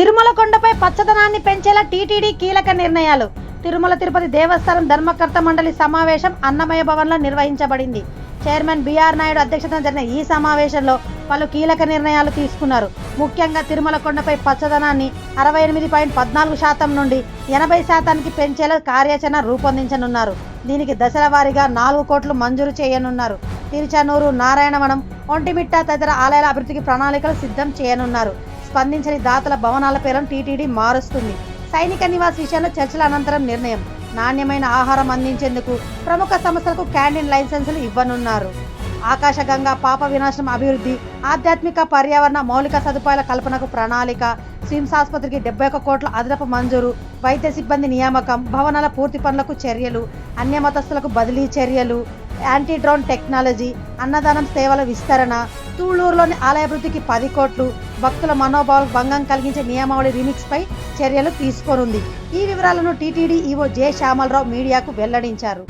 తిరుమల కొండపై పచ్చదనాన్ని పెంచేలా టీటీడీ కీలక నిర్ణయాలు. తిరుమల తిరుపతి దేవస్థానం ధర్మకర్త మండలి సమావేశం అన్నమయ భవన్లో నిర్వహించబడింది. చైర్మన్ బిఆర్ నాయుడు అధ్యక్షతన జరిగిన ఈ సమావేశంలో పలు కీలక నిర్ణయాలు తీసుకున్నారు. ముఖ్యంగా తిరుమల కొండపై పచ్చదనాన్ని అరవై ఎనిమిది పాయింట్ పద్నాలుగు శాతం నుండి ఎనభై శాతానికి పెంచేలా కార్యాచరణ రూపొందించనున్నారు. దీనికి దశల వారీగా నాలుగు కోట్లు మంజూరు చేయనున్నారు. తిరుచానూరు నారాయణవనం ఒంటిమిట్ట తదితర ఆలయాల అభివృద్ధికి ప్రణాళికలు సిద్ధం చేయనున్నారు. స్పందించని దాతల భవనాల పేర్లను టీటీడీ మారుస్తుంది. సైనిక నివాస్ విషయంలో చర్చల అనంతరం నిర్ణయం. నాణ్యమైన ఆహారం అందించేందుకు ప్రముఖ సంస్థలకు క్యాంటీన్ లైసెన్సులు ఇవ్వనున్నారు. ఆకాశగంగా పాప వినాశనం అభివృద్ధి ఆధ్యాత్మిక పర్యావరణ మౌలిక సదుపాయాల కల్పనకు ప్రణాళిక స్విమ్స్ ఆసుపత్రికి డెబ్బై ఒక్క కోట్ల అదనపు మంజూరు వైద్య సిబ్బంది నియామకం భవనాల పూర్తి పనులకు చర్యలు అన్య మతస్థులకు బదిలీ చర్యలు యాంటీ డ్రోన్ టెక్నాలజీ అన్నదానం సేవల విస్తరణ తూళ్ళూరులోని ఆలయాభివృద్ధికి పది కోట్లు భక్తుల మనోభావాలకు భంగం కలిగించే నియమావళి రిమిక్స్ పై చర్యలు తీసుకోనుంది. ఈ వివరాలను టీటీడీ ఈవో జె. శ్యామలరావు మీడియాకు వెల్లడించారు.